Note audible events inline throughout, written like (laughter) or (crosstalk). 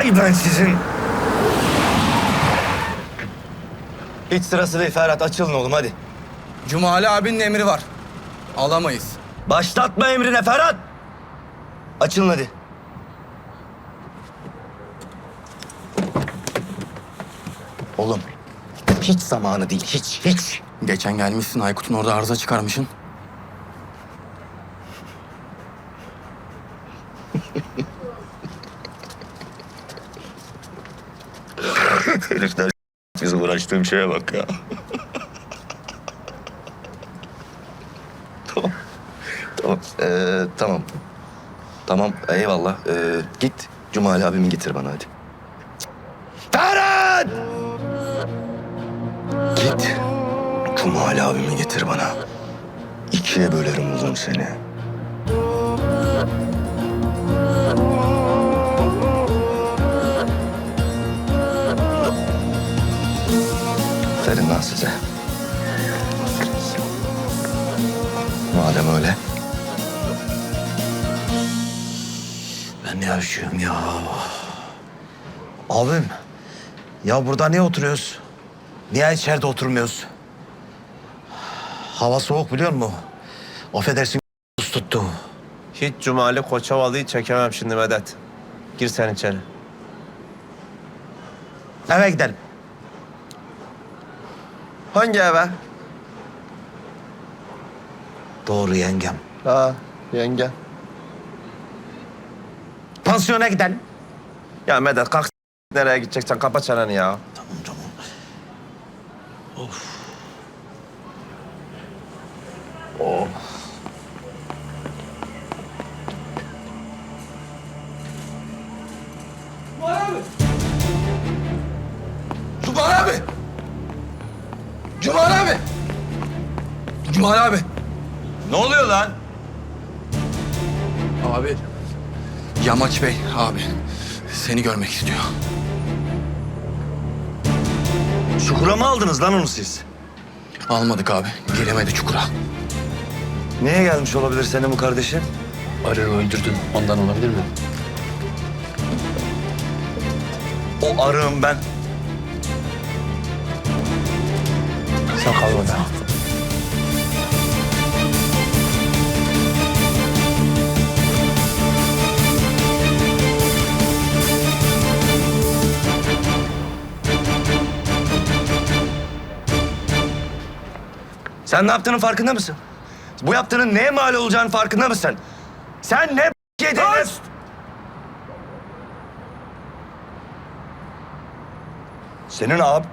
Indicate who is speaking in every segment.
Speaker 1: Ay ben sizin. Hiç sırası değil Ferhat. Açılın oğlum hadi.
Speaker 2: Cumali abinin emri var. Alamayız.
Speaker 1: Başlatma emrine Ferhat. Açılın hadi. Oğlum hiç zamanı değil hiç hiç.
Speaker 2: Geçen gelmişsin Aykut'un orada arıza çıkarmışsın. (laughs)
Speaker 1: Herifler bize uğraştığım şeye bak ya. tamam. Tamam. Ee, tamam. Tamam eyvallah. Ee, git Cumali abimi getir bana hadi. Ferhat! Git Cumali abimi getir bana. İkiye bölerim uzun seni. Lan size. Madem öyle.
Speaker 3: Ben ne yaşıyorum ya? Abim, ya burada niye oturuyoruz? Niye içeride oturmuyoruz? Hava soğuk biliyor musun? Affedersin (laughs) tuttu.
Speaker 4: Hiç Cumali Koçovalı'yı çekemem şimdi Medet. Gir sen içeri.
Speaker 3: Eve gidelim.
Speaker 4: Hangi eve?
Speaker 3: Doğru yengem.
Speaker 4: Ha yenge.
Speaker 3: Pansiyona gidelim.
Speaker 4: Ya Medet kalk nereye gideceksen kapa çeneni ya.
Speaker 3: Tamam tamam.
Speaker 2: Cumali Yamaç Bey abi. Seni görmek istiyor.
Speaker 1: Çukura mı aldınız lan onu siz?
Speaker 2: Almadık abi. Giremedi çukura.
Speaker 1: Neye gelmiş olabilir senin bu kardeşin?
Speaker 5: Arığı öldürdün. Ondan olabilir mi?
Speaker 1: O arığım ben.
Speaker 4: Sen kal burada.
Speaker 1: Sen ne yaptığının farkında mısın? Bu yaptığının neye mal olacağının farkında mısın? Sen ne yedin? Senin ab.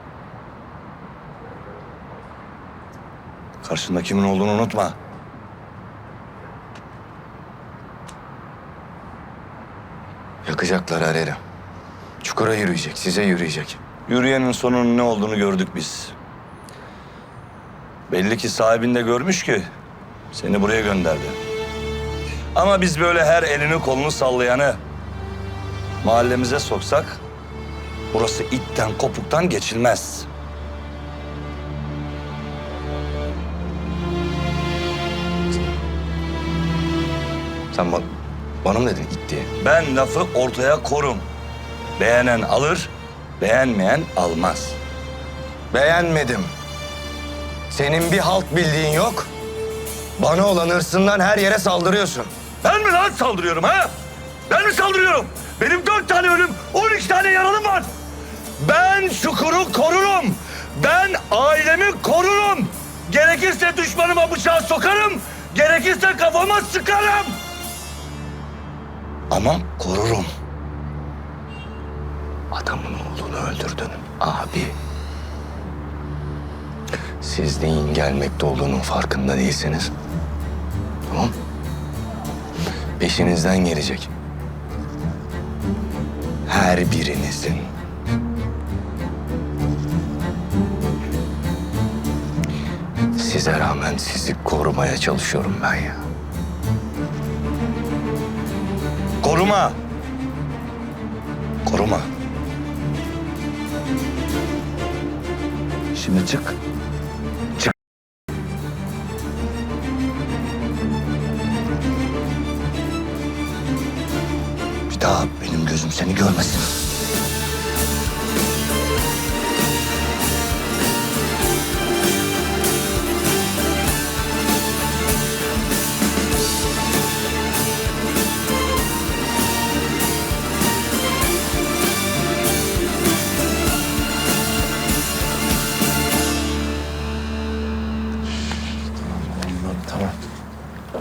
Speaker 1: Karşında kimin olduğunu unutma. Yakacaklar her yeri. Çukura yürüyecek, size yürüyecek. Yürüyenin sonunun ne olduğunu gördük biz. Belli ki sahibinde görmüş ki seni buraya gönderdi. Ama biz böyle her elini kolunu sallayanı mahallemize soksak burası itten kopuktan geçilmez. Sen ba- bana mı dedin it diye? Ben lafı ortaya korum. Beğenen alır, beğenmeyen almaz. Beğenmedim. Senin bir halt bildiğin yok. Bana olan hırsından her yere saldırıyorsun. Ben mi lan saldırıyorum ha? Ben mi saldırıyorum? Benim dört tane ölüm, on iki tane yaralım var. Ben Şukur'u korurum. Ben ailemi korurum. Gerekirse düşmanıma bıçağı sokarım. Gerekirse kafama sıkarım. Ama korurum. Adamın oğlunu öldürdün abi. Siz neyin gelmekte olduğunun farkında değilsiniz. Tamam. Peşinizden gelecek. Her birinizin. Size rağmen sizi korumaya çalışıyorum ben ya. Koruma. Koruma. Şimdi çık. gözlerini görmesin.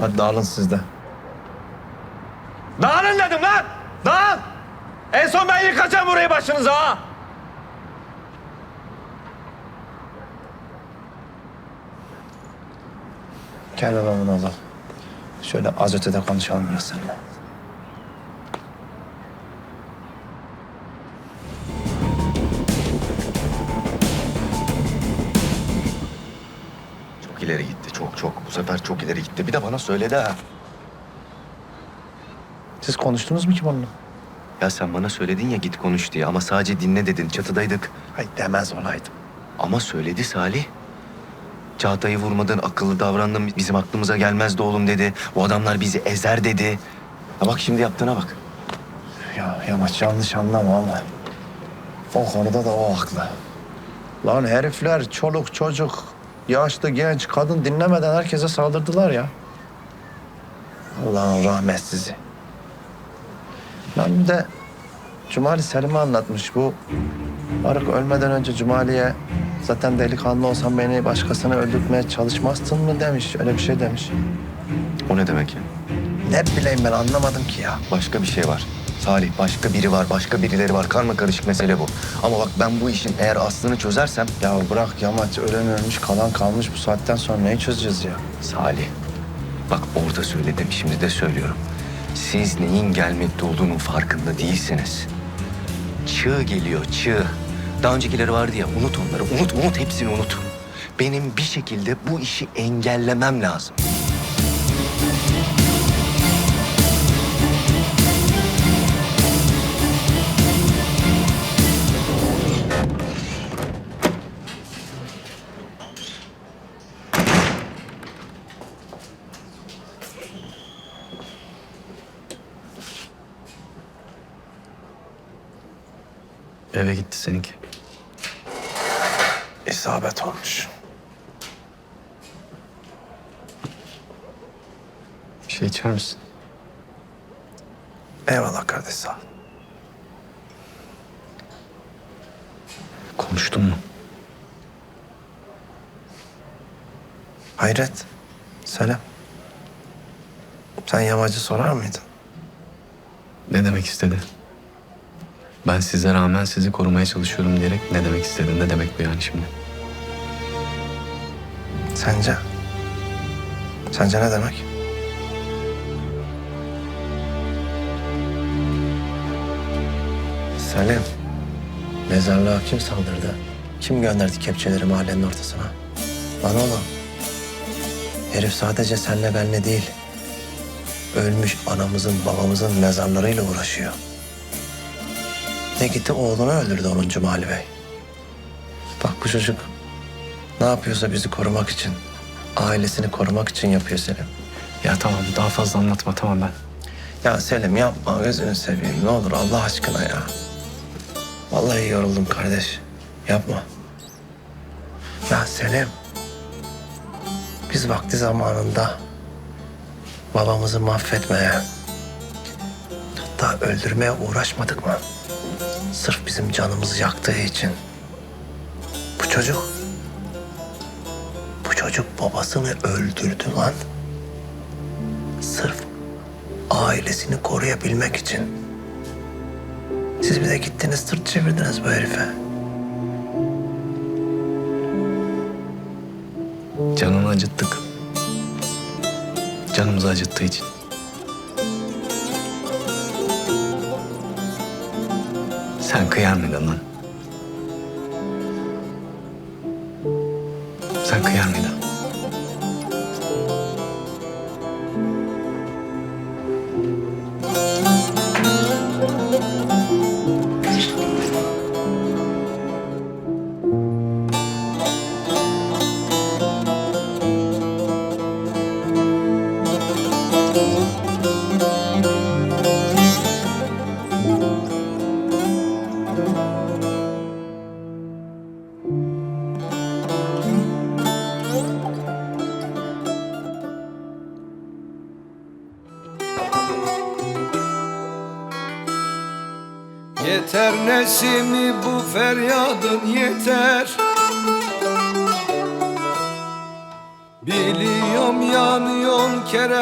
Speaker 4: Hadi dağılın siz de. Dağılın dedim lan! En son ben yıkacağım burayı başınıza ha! Gel babamın oğlu. Şöyle az ötede konuşalım ya seninle.
Speaker 6: Çok ileri gitti. Çok çok. Bu sefer çok ileri gitti. Bir de bana söyledi ha.
Speaker 4: Siz konuştunuz mu ki bununla?
Speaker 6: Ya sen bana söyledin ya git konuş diye ama sadece dinle dedin. Çatıdaydık.
Speaker 4: Ay demez olaydım.
Speaker 6: Ama söyledi Salih. Çağatay'ı vurmadın, akıllı davrandın, bizim aklımıza gelmezdi oğlum dedi. Bu adamlar bizi ezer dedi. Ha bak şimdi yaptığına bak.
Speaker 4: Ya yamaç yanlış anlama ama o konuda da o haklı. Lan herifler çoluk çocuk, yaşlı genç kadın dinlemeden herkese saldırdılar ya. Allah'ın rahmetsizi. Ben bir de Cumali Selim'e anlatmış bu. Arık ölmeden önce Cumali'ye zaten delikanlı olsan beni başkasına öldürtmeye çalışmazsın mı demiş. Öyle bir şey demiş.
Speaker 6: O ne demek ya?
Speaker 4: Ne bileyim ben anlamadım ki ya.
Speaker 6: Başka bir şey var. Salih başka biri var, başka birileri var. Karma karışık mesele bu. Ama bak ben bu işin eğer aslını çözersem...
Speaker 4: Ya bırak yamaç ölen ölmüş kalan kalmış bu saatten sonra neyi çözeceğiz ya?
Speaker 6: Salih, bak orada söyledim, şimdi de söylüyorum. Siz neyin gelmekte olduğunun farkında değilsiniz. Çığ geliyor, çığ. Daha öncekileri vardı ya, unut onları. Unut, unut, hepsini unut. Benim bir şekilde bu işi engellemem lazım.
Speaker 5: Seninki.
Speaker 4: İsabet olmuş.
Speaker 5: Bir şey içer misin?
Speaker 4: Eyvallah kardeş sağ ol.
Speaker 5: Konuştun mu?
Speaker 4: Hayret. Selam. Sen yamacı sorar mıydın?
Speaker 5: Ne demek istedi? Ben size rağmen sizi korumaya çalışıyorum diyerek ne demek istedi? Ne demek bu yani şimdi?
Speaker 4: Sence? Sence ne demek? Selim. Mezarlığa kim saldırdı? Kim gönderdi kepçeleri mahallenin ortasına? Lan oğlum. Herif sadece senle benle değil. Ölmüş anamızın babamızın mezarlarıyla uğraşıyor. Ne gitti oğlunu öldürdü onun Cumali Bey. Bak bu çocuk ne yapıyorsa bizi korumak için, ailesini korumak için yapıyor Selim.
Speaker 5: Ya tamam daha fazla anlatma tamam ben.
Speaker 4: Ya Selim yapma gözünü seveyim ne olur Allah aşkına ya. Vallahi yoruldum kardeş. Yapma. Ya Selim. Biz vakti zamanında babamızı mahvetmeye, hatta öldürmeye uğraşmadık mı? Sırf bizim canımızı yaktığı için. Bu çocuk, bu çocuk babasını öldürdü lan. Sırf ailesini koruyabilmek için. Siz bir de gittiniz sırt çevirdiniz bu herife.
Speaker 5: Canını acıttık. Canımızı acıttığı için. Sen kıyar mıydın lan? Sen kıyar mıydın?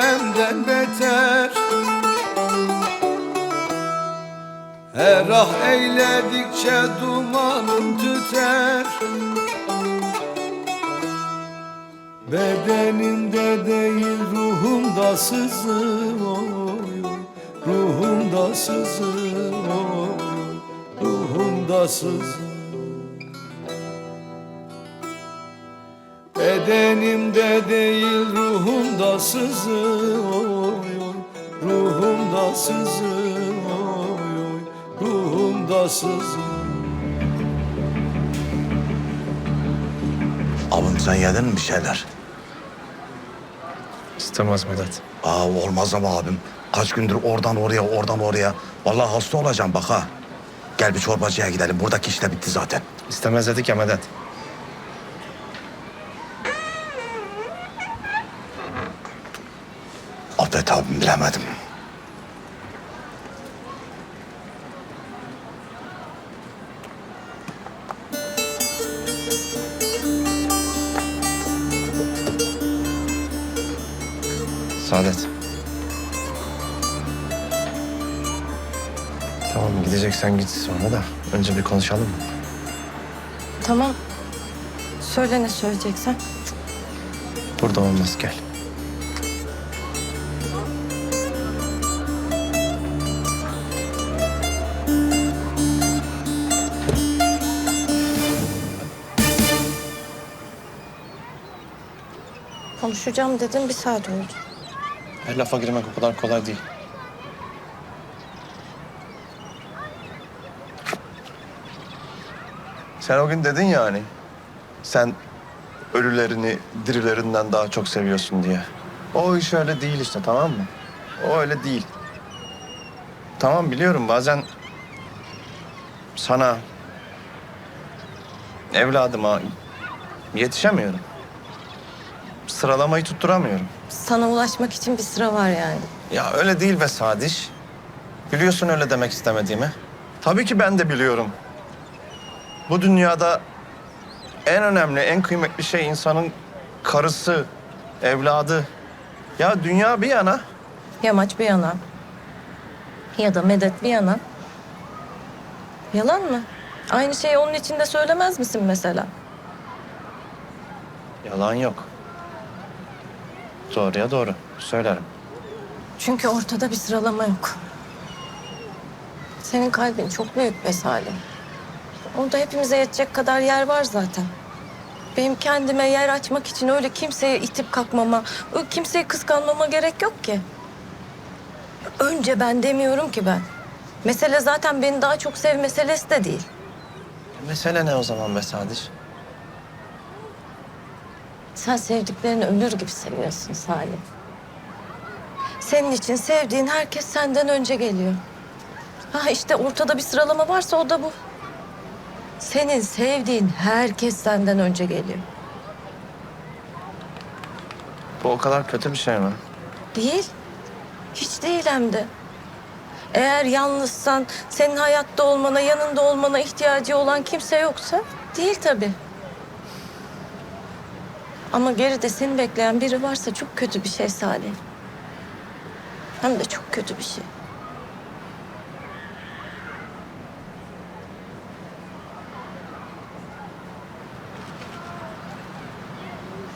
Speaker 7: Kerem'den beter. Her ah eyledikçe dumanın tüter. Bedenimde değil ruhumda sızıyor Ruhumda sızıyor Ruhumda sızıyor Bedenimde değil ruhumda sızıyor Ruhumda sızıyor Ruhumda sızıyor
Speaker 3: Abim sen yedin mi bir şeyler?
Speaker 4: İstemez Vedat.
Speaker 3: Aa olmaz ama abim. Kaç gündür oradan oraya, oradan oraya. Vallahi hasta olacağım bak ha. Gel bir çorbacıya gidelim. Buradaki iş de bitti zaten.
Speaker 4: İstemez dedik ya Medet.
Speaker 3: Affet abim bilemedim.
Speaker 4: Saadet. Tamam gideceksen git sonra da önce bir konuşalım mı?
Speaker 8: Tamam. Söyle ne söyleyeceksen.
Speaker 4: Burada olmaz gel.
Speaker 8: Konuşacağım dedim bir saat oldu.
Speaker 4: Her lafa girmek o kadar kolay değil. Sen o gün dedin ya hani sen ölülerini dirilerinden daha çok seviyorsun diye. O iş öyle değil işte tamam mı? O öyle değil. Tamam biliyorum bazen sana evladıma yetişemiyorum. Sıralamayı tutturamıyorum.
Speaker 8: Sana ulaşmak için bir sıra var yani.
Speaker 4: Ya öyle değil be Sadiş. Biliyorsun öyle demek istemediğimi. Tabii ki ben de biliyorum. Bu dünyada en önemli, en kıymetli şey insanın karısı, evladı. Ya dünya bir yana.
Speaker 8: Yamaç bir yana. Ya da medet bir yana. Yalan mı? Aynı şeyi onun için de söylemez misin mesela?
Speaker 4: Yalan yok. Doğruya doğru. Söylerim.
Speaker 8: Çünkü ortada bir sıralama yok. Senin kalbin çok büyük be Salim. Orada hepimize yetecek kadar yer var zaten. Benim kendime yer açmak için öyle kimseye itip kalkmama, kimseyi kıskanmama gerek yok ki. Önce ben demiyorum ki ben. Mesele zaten beni daha çok sev meselesi de değil.
Speaker 4: Mesele ne o zaman be Sadiş?
Speaker 8: Sen sevdiklerini ölür gibi seviyorsun Salim. Senin için sevdiğin herkes senden önce geliyor. Ha işte ortada bir sıralama varsa o da bu. Senin sevdiğin herkes senden önce geliyor.
Speaker 4: Bu o kadar kötü bir şey mi?
Speaker 8: Değil. Hiç değil hem de. Eğer yalnızsan, senin hayatta olmana, yanında olmana ihtiyacı olan kimse yoksa değil tabii. Ama geride seni bekleyen biri varsa çok kötü bir şey Salih. Hem de çok kötü bir şey.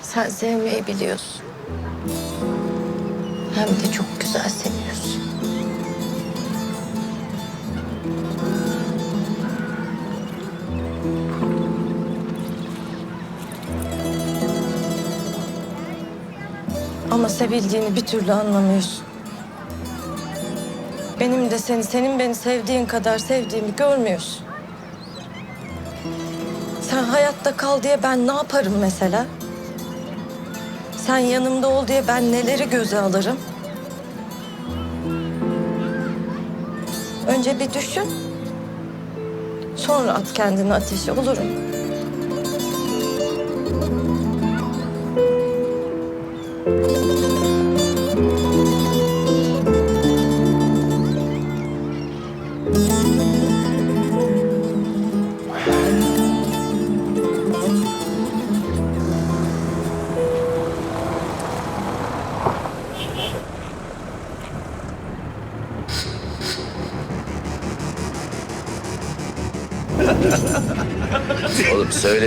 Speaker 8: Sen sevmeyi biliyorsun. Hem de çok güzel seviyorsun. Ama sevildiğini bir türlü anlamıyorsun. Benim de seni, senin beni sevdiğin kadar sevdiğimi görmüyorsun. Sen hayatta kal diye ben ne yaparım mesela? Sen yanımda ol diye ben neleri göze alırım? Önce bir düşün. Sonra at kendini ateşe olur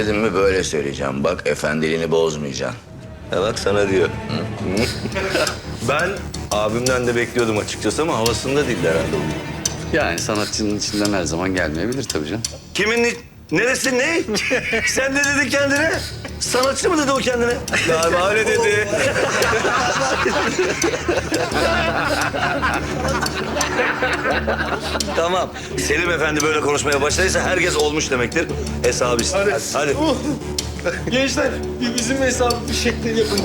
Speaker 9: söyledim mi böyle söyleyeceğim. Bak efendiliğini bozmayacaksın.
Speaker 10: Ya bak sana diyor. (laughs) ben abimden de bekliyordum açıkçası ama havasında değildi herhalde.
Speaker 11: Yani sanatçının içinden her zaman gelmeyebilir tabii canım.
Speaker 10: Kimin ni- neresi ne? (laughs) Sen ne dedin kendine? Sanatçı mı dedi o kendine? Galiba öyle dedi. (laughs) (laughs) tamam. Selim Efendi böyle konuşmaya başladıysa herkes olmuş demektir. Hesabı Hadi. Hadi.
Speaker 7: Gençler bir bizim hesabı bir şekli yapın.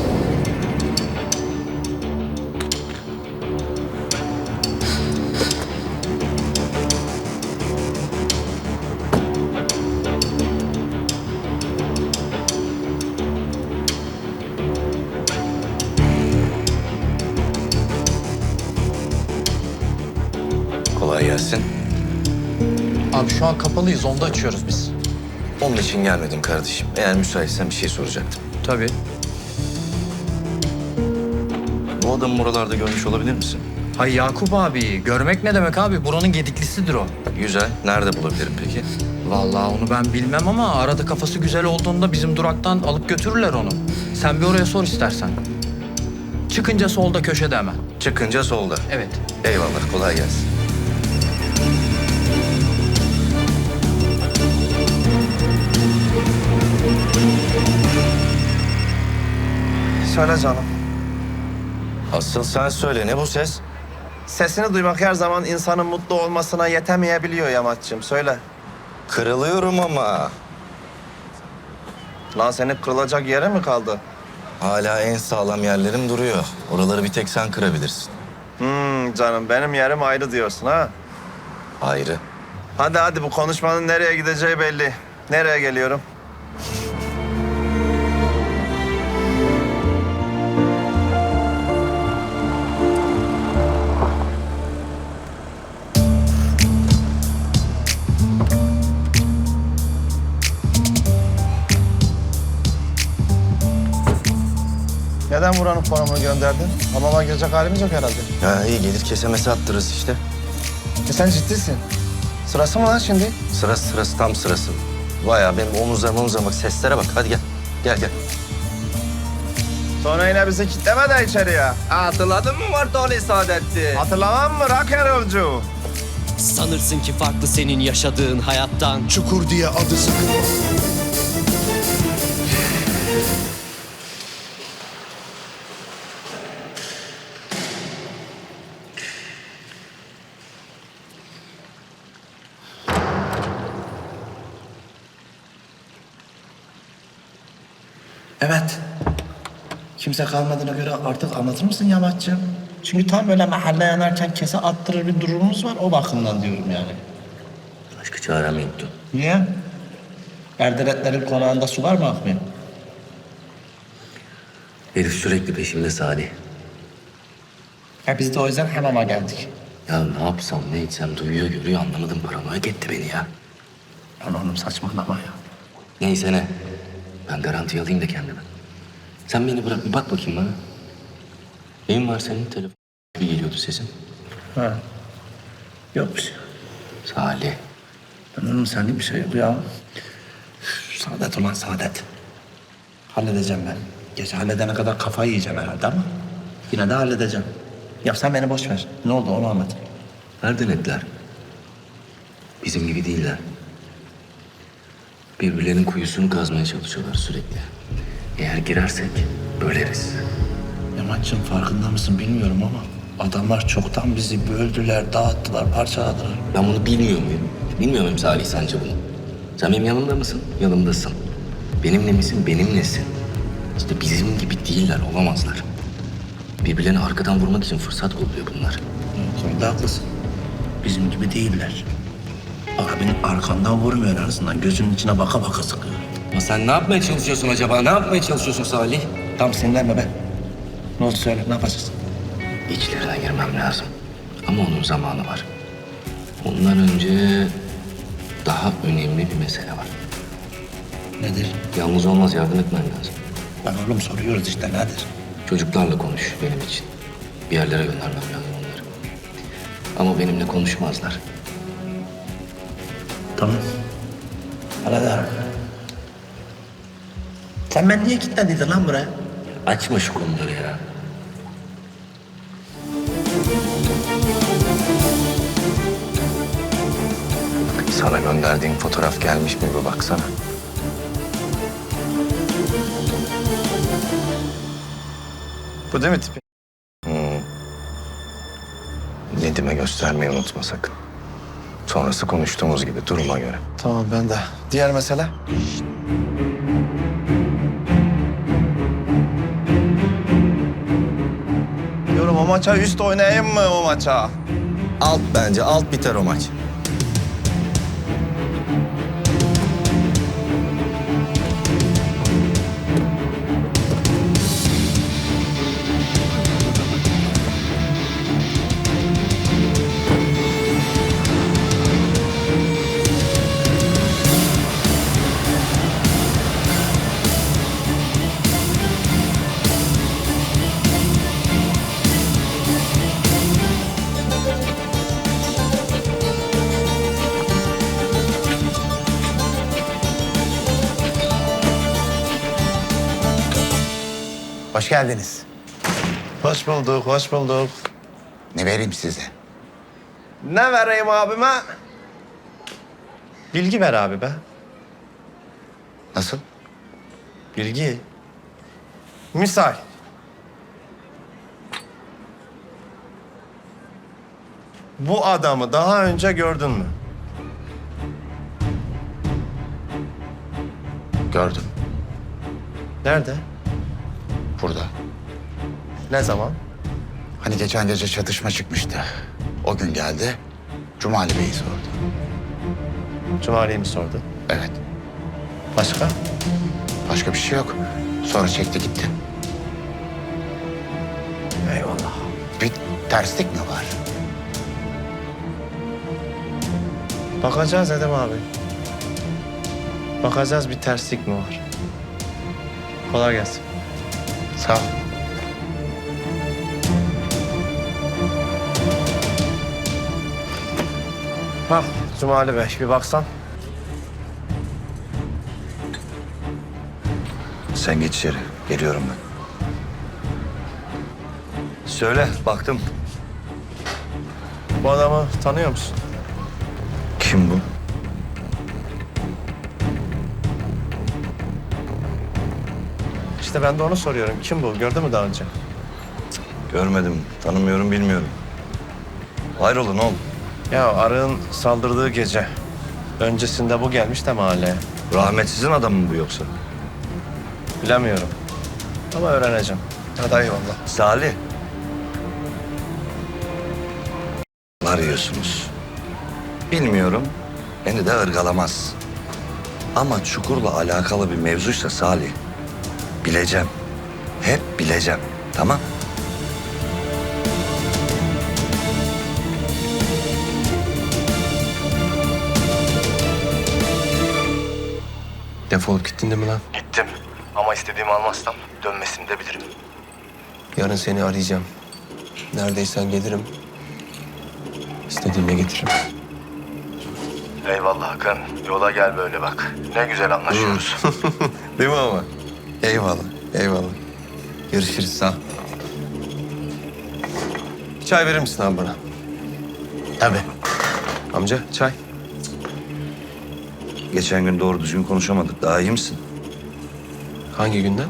Speaker 2: Şu an kapalıyız. Onda açıyoruz biz.
Speaker 9: Onun için gelmedim kardeşim. Eğer müsaitsen bir şey soracaktım.
Speaker 2: Tabii.
Speaker 9: Bu adamı buralarda görmüş olabilir misin?
Speaker 2: Hay Yakup abi. Görmek ne demek abi? Buranın gediklisidir o.
Speaker 9: Güzel. Nerede bulabilirim peki?
Speaker 2: Vallahi onu ben bilmem ama arada kafası güzel olduğunda bizim duraktan alıp götürürler onu. Sen bir oraya sor istersen. Çıkınca solda köşede hemen.
Speaker 9: Çıkınca solda.
Speaker 2: Evet.
Speaker 9: Eyvallah. Kolay gelsin.
Speaker 1: Söyle canım.
Speaker 9: Asıl sen söyle. Ne bu ses?
Speaker 1: Sesini duymak her zaman insanın mutlu olmasına yetemeyebiliyor Yamaç'cığım. Söyle.
Speaker 9: Kırılıyorum ama.
Speaker 1: Lan senin kırılacak yere mi kaldı?
Speaker 9: Hala en sağlam yerlerim duruyor. Oraları bir tek sen kırabilirsin.
Speaker 1: Hmm canım benim yerim ayrı diyorsun ha.
Speaker 9: Ayrı.
Speaker 1: Hadi hadi bu konuşmanın nereye gideceği belli. Nereye geliyorum? Neden buranın konumunu gönderdin? Hamama girecek halimiz yok herhalde.
Speaker 9: Ha iyi gelir kesemesi attırırız işte.
Speaker 1: E sen ciddisin. Sırası mı lan şimdi?
Speaker 9: Sırası sırası tam sırası. Bayağı benim omuzlarım omuzlarım bak seslere bak. Hadi gel. Gel gel.
Speaker 1: Sonra yine bizi kitleme de içeriye. Hatırladın mı Vartoli Saadet'i? Hatırlamam mı rock'n'rollcu?
Speaker 12: Sanırsın ki farklı senin yaşadığın hayattan
Speaker 13: Çukur diye adı sıkın.
Speaker 4: Evet. Kimse kalmadığına göre artık anlatır mısın Yamaç'cığım? Çünkü tam böyle mahalle yanarken kese attırır bir durumumuz var. O bakımdan diyorum yani.
Speaker 9: Başka çarem yoktu.
Speaker 4: Niye? Erdeletlerin konağında sular mı akmıyor?
Speaker 9: Herif sürekli peşimde Salih.
Speaker 4: Ha biz de o yüzden hamama geldik.
Speaker 9: Ya ne yapsam ne etsem duyuyor görüyor anlamadım paranoya etti beni ya.
Speaker 4: Lan oğlum saçmalama ya.
Speaker 9: Neyse ne. Ben garanti alayım da kendime. Sen beni bırak bir bak bakayım bana. Neyin var senin telefon gibi geliyordu sesin.
Speaker 4: Ha. Yok bir şey.
Speaker 9: Salih.
Speaker 4: Oğlum senlik bir şey yok ya. Saadet ulan saadet. Halledeceğim ben. Gece halledene kadar kafayı yiyeceğim herhalde ama yine de halledeceğim. Ya sen beni boş ver. Ne oldu onu anlat.
Speaker 9: Nereden ettiler? Bizim gibi değiller. Birbirlerinin kuyusunu kazmaya çalışıyorlar sürekli. Eğer girersek böleriz.
Speaker 4: Yamaç'cığım farkında mısın bilmiyorum ama adamlar çoktan bizi böldüler, dağıttılar, parçaladılar.
Speaker 9: Ben bunu bilmiyor muyum? Bilmiyor muyum Salih sence bunu? Sen benim yanımda mısın? Yanımdasın. Benimle misin? Benimlesin. İşte bizim gibi değiller, olamazlar. Birbirlerini arkadan vurmak için fırsat kolluyor bunlar.
Speaker 4: O konuda haklısın. Bizim gibi değiller. Abinin arkandan vurmuyor en azından. Gözünün içine baka baka sıkıyor.
Speaker 9: Ama sen ne yapmaya çalışıyorsun acaba? Ne yapmaya çalışıyorsun Salih?
Speaker 4: Tam sinirlenme be. Ne oldu söyle, ne yapacağız?
Speaker 9: İçlerine girmem lazım. Ama onun zamanı var. Ondan önce daha önemli bir mesele var.
Speaker 4: Nedir?
Speaker 9: Yalnız olmaz yardım etmen lazım.
Speaker 4: Lan oğlum soruyoruz işte nedir?
Speaker 9: Çocuklarla konuş benim için. Bir yerlere göndermem lazım onları.
Speaker 4: Ama benimle konuşmazlar. Tamam. Hallederim. Sen ben niye kilitledin lan buraya? Açma şu konuları ya.
Speaker 1: Sana gönderdiğim fotoğraf gelmiş mi bir baksana.
Speaker 10: Bu değil mi tipi?
Speaker 1: Nedim'e göstermeyi unutma sakın. Sonrası konuştuğumuz gibi duruma göre.
Speaker 14: Tamam ben de. Diğer mesele?
Speaker 4: Diyorum o maça üst oynayayım mı o maça?
Speaker 10: Alt bence. Alt biter o maç.
Speaker 15: Hoş geldiniz.
Speaker 4: Hoş bulduk, hoş bulduk.
Speaker 15: Ne vereyim size?
Speaker 4: Ne vereyim abime? Bilgi ver abi be.
Speaker 15: Nasıl?
Speaker 4: Bilgi. Misal. Bu adamı daha önce gördün mü?
Speaker 15: Gördüm.
Speaker 4: Nerede?
Speaker 15: Burada.
Speaker 4: Ne zaman?
Speaker 15: Hani geçen gece çatışma çıkmıştı. O gün geldi. Cumali Bey'i sordu.
Speaker 4: Cumali'yi mi sordu?
Speaker 15: Evet.
Speaker 4: Başka?
Speaker 15: Başka bir şey yok. Sonra çekti gitti.
Speaker 4: Eyvallah.
Speaker 15: Bir terslik mi var?
Speaker 4: Bakacağız Edem abi. Bakacağız bir terslik mi var? Kolay gelsin.
Speaker 15: Sağ ol.
Speaker 4: Bak Cumali Bey bir baksan.
Speaker 10: Sen geç içeri. Geliyorum ben. Söyle. Baktım.
Speaker 4: Bu adamı tanıyor musun? İşte ben de onu soruyorum. Kim bu? Gördün mü daha önce?
Speaker 10: Görmedim. Tanımıyorum, bilmiyorum. Hayrola ne oldu?
Speaker 4: Ya arığın saldırdığı gece. Öncesinde bu gelmiş de mahalleye.
Speaker 10: Rahmetsizin adamı mı bu yoksa?
Speaker 4: Bilemiyorum. Ama öğreneceğim. Hadi eyvallah.
Speaker 10: Salih. Arıyorsunuz. Bilmiyorum. Beni de ırgalamaz. Ama Çukur'la alakalı bir mevzuysa Salih. Bileceğim. Hep bileceğim. Tamam?
Speaker 14: Defolup gittin değil mi lan?
Speaker 4: Gittim. Ama istediğimi almazsam dönmesini de bilirim.
Speaker 14: Yarın seni arayacağım. Neredeysen gelirim. İstediğime getiririm.
Speaker 4: Eyvallah Hakan. Yola gel böyle bak. Ne güzel anlaşıyoruz. (laughs)
Speaker 14: Değil mi ama? Eyvallah, eyvallah. Görüşürüz, sağ ol.
Speaker 4: Bir çay verir misin abi bana?
Speaker 15: Tabii.
Speaker 4: Amca çay.
Speaker 10: Geçen gün doğru düzgün konuşamadık. Daha iyi misin?
Speaker 14: Hangi günden?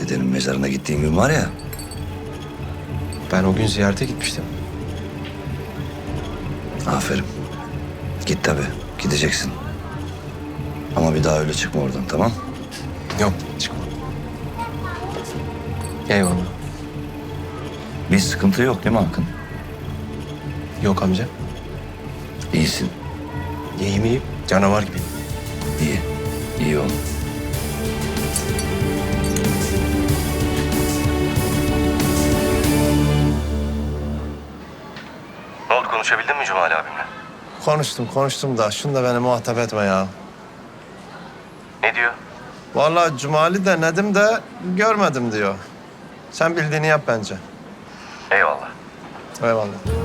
Speaker 10: Dedenin mezarına gittiğin gün var ya.
Speaker 14: Ben o gün ziyarete gitmiştim.
Speaker 10: Aferin. Git tabii. Gideceksin. Ama bir daha öyle çıkma oradan tamam?
Speaker 14: Yok. Eyvallah.
Speaker 10: Bir sıkıntı yok değil mi Hakan?
Speaker 14: Yok amca.
Speaker 10: İyisin.
Speaker 14: İyiyim iyiyim. Canavar gibi.
Speaker 10: İyi. İyi ol.
Speaker 4: Ne oldu konuşabildin mi Cumali abimle? Konuştum konuştum da şunu da beni muhatap etme ya.
Speaker 9: Ne diyor?
Speaker 4: Vallahi Cumali de Nedim de görmedim diyor. Sen bildiğini yap bence.
Speaker 9: Eyvallah.
Speaker 4: Eyvallah.